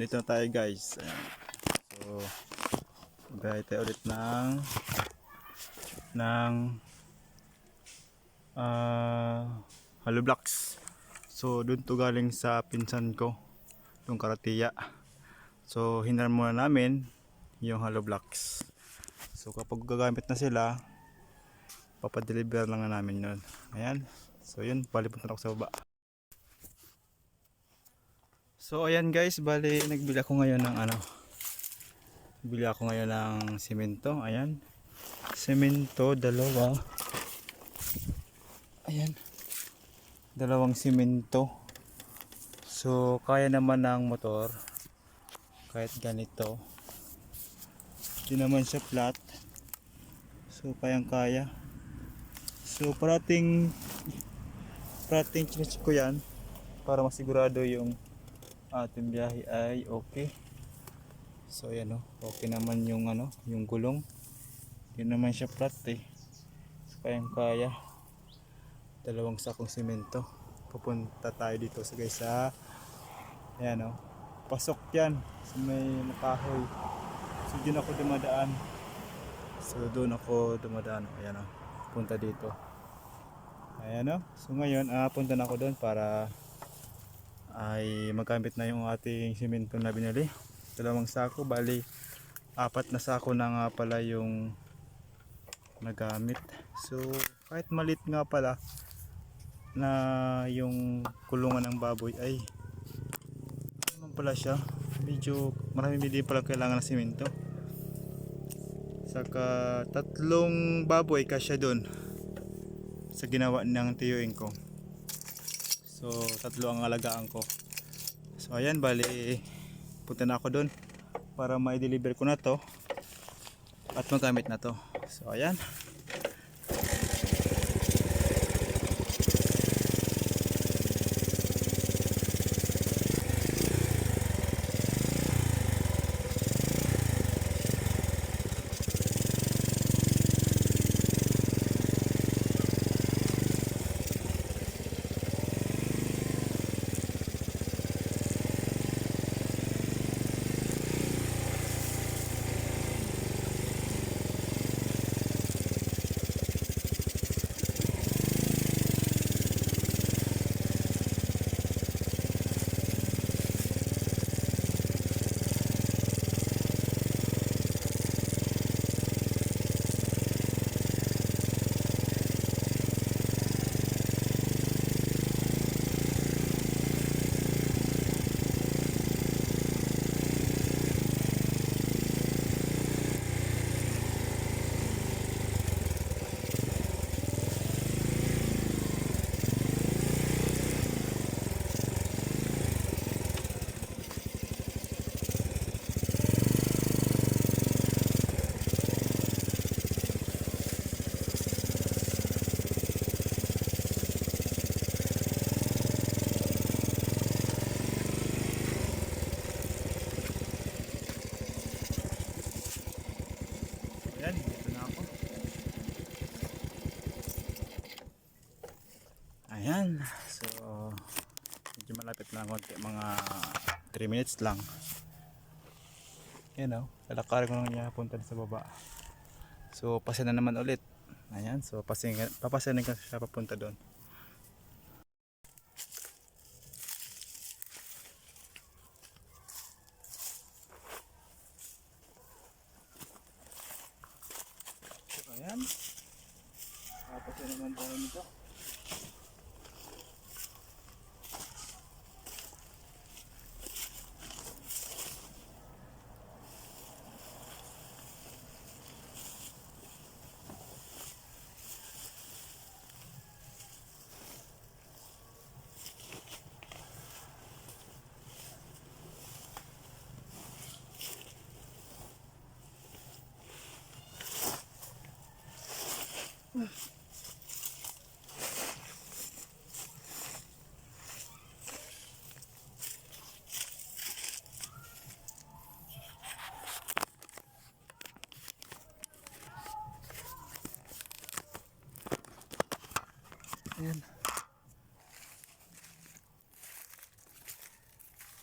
Dito na tayo guys. Ayan. So, magaya tayo ulit ng ng ah hollow blocks. So, doon to galing sa pinsan ko. Yung karatiya. So, hinar muna namin yung hollow blocks. So, kapag gagamit na sila, papadeliver lang na namin yun. Ayan. So, yun. Bali punta na ako sa baba. So ayan guys, bali nagbili ako ngayon ng ano. Bili ako ngayon ng simento, ayan. Simento dalawa. Ayan. Dalawang simento. So kaya naman ng motor kahit ganito. Hindi naman siya flat. So kayang kaya. So parating parating chinecheck ko yan para masigurado yung ating biyahe ay okay. So ayan oh, okay naman yung ano, yung gulong. Hindi naman siya flat eh. So kayang kaya. Dalawang sakong simento. Pupunta tayo dito sa guys sa ayan oh. Pasok yan sa may makahoy. So dyan ako dumadaan. So doon ako dumadaan. Ayan oh. Punta dito. Ayan oh. So ngayon, ah, punta na ako doon para ay magamit na yung ating simento na binili. Dalawang sako bali apat na sako na nga pala yung nagamit. So kahit malit nga pala na yung kulungan ng baboy ay ano naman pala siya medyo marami hindi pala kailangan ng simento. Saka tatlong baboy kasya doon sa ginawa ng tiyuin ko So, tatlo ang alagaan ko. So, ayan, bali, punta na ako doon para ma-deliver ko na to at magamit na to. So, ayan dito na ako. Ayan. So, medyo malapit lang konti. Mga 3 minutes lang. Yan o. Lalakarin ko lang niya punta sa baba. So, pasin na naman ulit. Ayan. So, pasin, papasanin ko siya papunta doon. So, ayan. Papasin naman tayo nito. Ayan.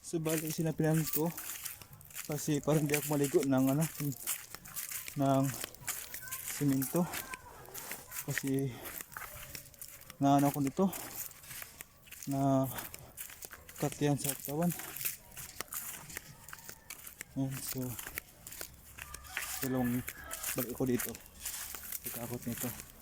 So bali sinapinan ko kasi parang di ako maligo ng ano ng simento kasi na ano ko nito na cut yan sa katawan. Yan so dalawang balik ko dito. Pagkakot nito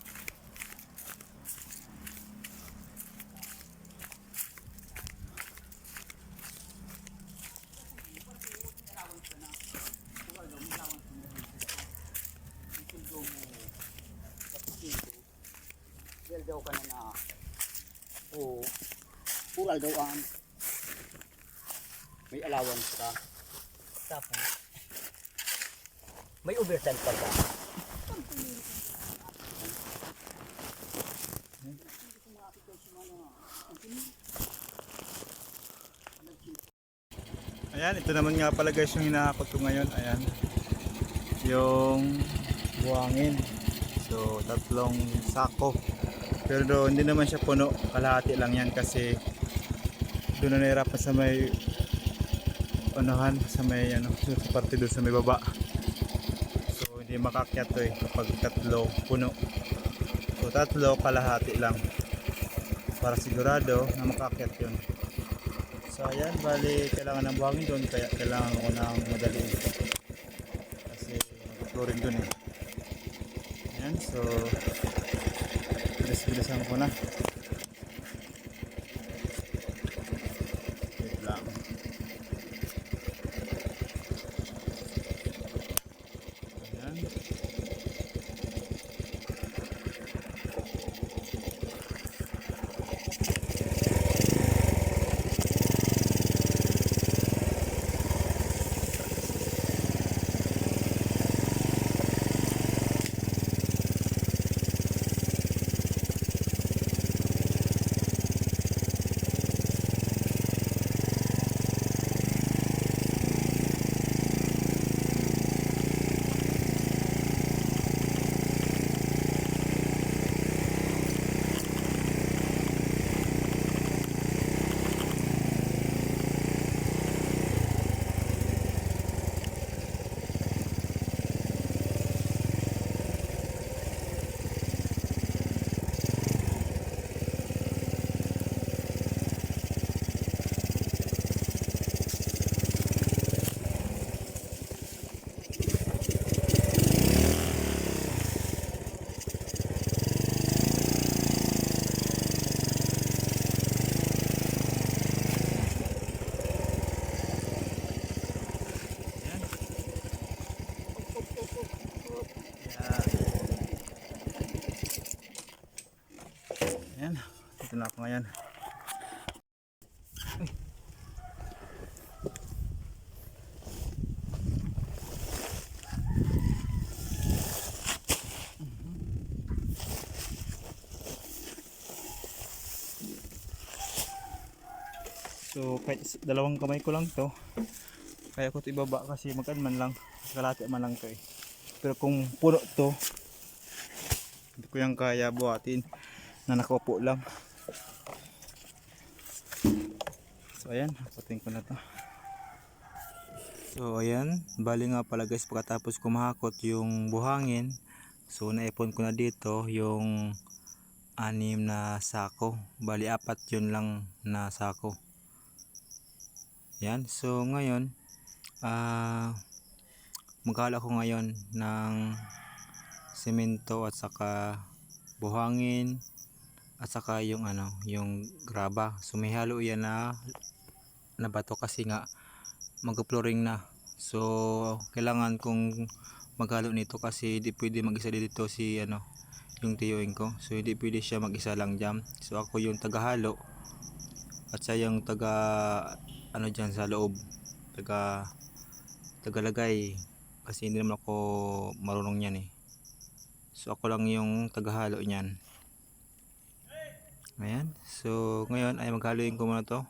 May overtime pa ka. Ayan, ito naman nga pala guys yung hinahakot ko ngayon. Ayan. Yung buhangin. So, tatlong sako. Pero hindi naman siya puno. Kalahati lang yan kasi doon na nahirapan sa may unahan, sa may ano, sa parte doon sa may baba. Hindi makakyat to eh kapag tatlo puno. So, tatlo kalahati lang. Para sigurado na makakyat yun. So ayan, bali kailangan ng buhangin doon kaya kailangan ko ng madaliin. Kasi mag-flooring doon eh. Ayan, so bilis-bilisan ko na. So, kahit dalawang kamay ko lang to. Kaya ko ito ibaba kasi magkan man lang. Kalate man lang to eh. Pero kung puno to, hindi ko yung kaya buhatin na nakaupo lang. So ayan, hakutin ko na to. So ayan, bali nga pala guys pagkatapos kumahakot yung buhangin. So naipon ko na dito yung anim na sako. Bali apat yun lang na sako. Yan, so ngayon ah maghalo ko ngayon ng semento at saka buhangin at saka yung ano yung graba. So may halo yan na na bato kasi nga mag-flooring na. So kailangan kong maghalo nito kasi hindi pwede mag-isa dito si ano yung tiyuin ko. So hindi pwede siya mag-isa lang dyan. So ako yung tagahalo at siya yung taga ano dyan sa loob taga tagalagay kasi hindi naman ako marunong yan eh So ako lang yung taghalo niyan. Ayan. So ngayon ay maghaloin ko muna to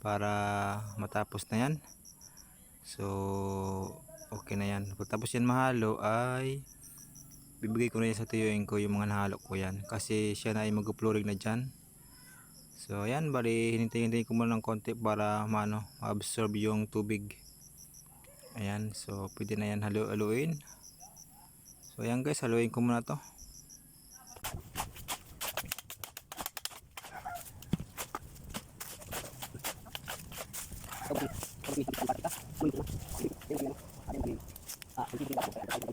para matapos na yan. So okay na yan. Pagtapos yan mahalo ay bibigay ko na yan sa tuyuin ko yung mga nahalo ko yan. Kasi siya na ay mag-flooring na dyan. So ayan, bali hinintay-hintay ko muna ng konti para maano, ma-absorb yung tubig. Ayan, so pwede na yan haluin. So ayan guys, haluin ko muna to. Okay.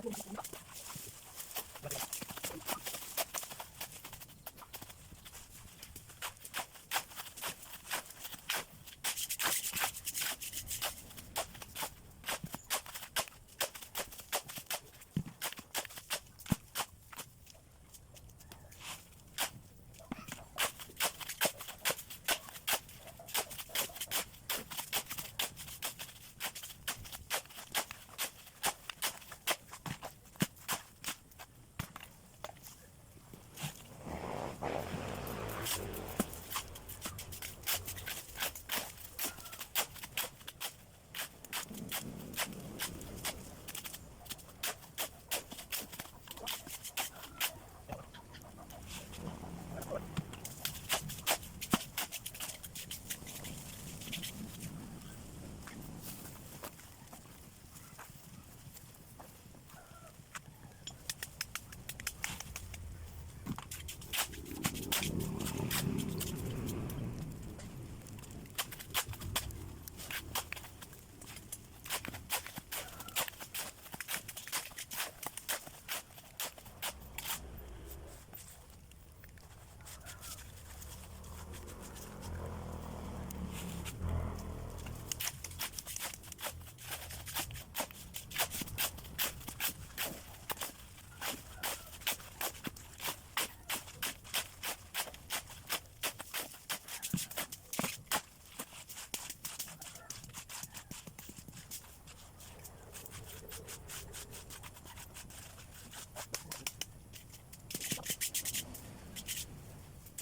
Thank you.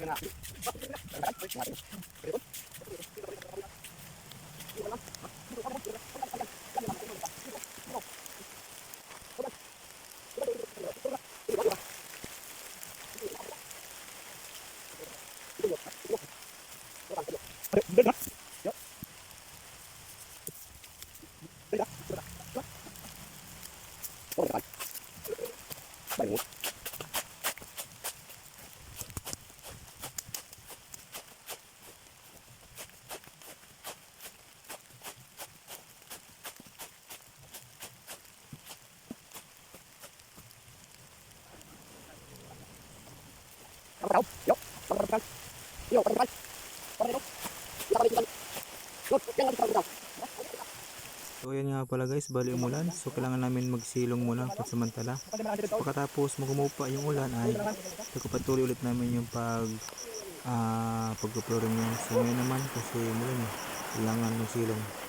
Ну, So ayan nga pala guys, bali umulan. So kailangan namin magsilong muna pansamantala. Pagkatapos magumupa yung ulan ay pagpatuloy ulit namin yung pag ah pagpuplorin niya. So ngayon naman kasi umulan eh. Kailangan magsilong.